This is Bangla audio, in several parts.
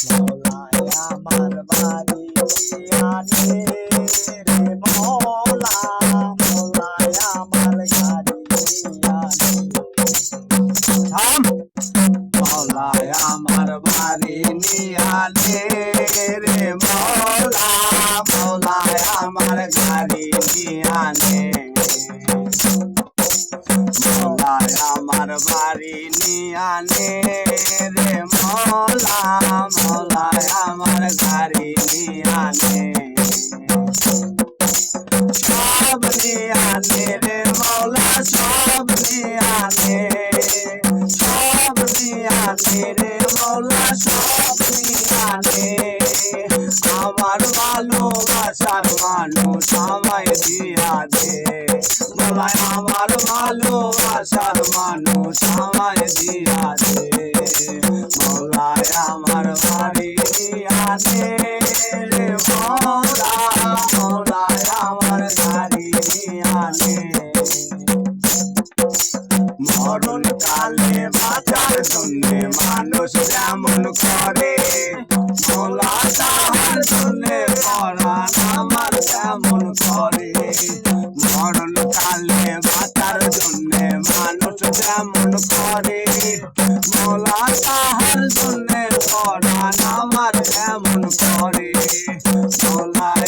আমার বাড়ি আনে রে মৌলা মৌলায় আমার গাড়ি আনে মৌলায় আমার বাড়ি নিয়ানে নিয়ানে মৌলায় আমার বাড়ি নিয়ানে রে মৌলা সব নিয়ানে আমার ভালোবাসার মানুষ আমায় দিয়া দে। বলায় আমার ভালোবাসার মানুষ আমায় দিয়া মানুষ যেমন করে মোলা তাহার জন্য পরাণ আমার তেমন করে মরণ কালে বাঁচার জন্য মানুষ যেমন করে মোলা তাহার জন্য পরাণ আমার তেমন করে মোলায়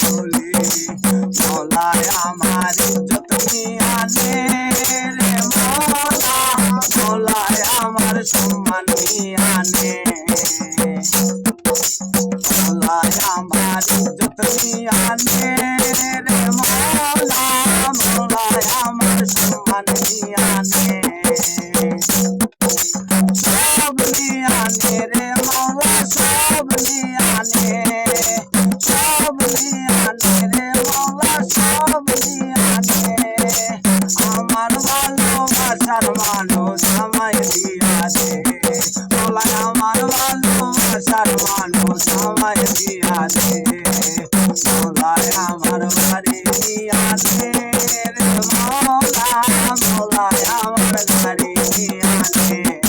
দোলে মলায় আমার ইজ্জত নিয়ানে রে মলা মলায় আমার সম্মান নিয়ানে মলায় আমার Yeah.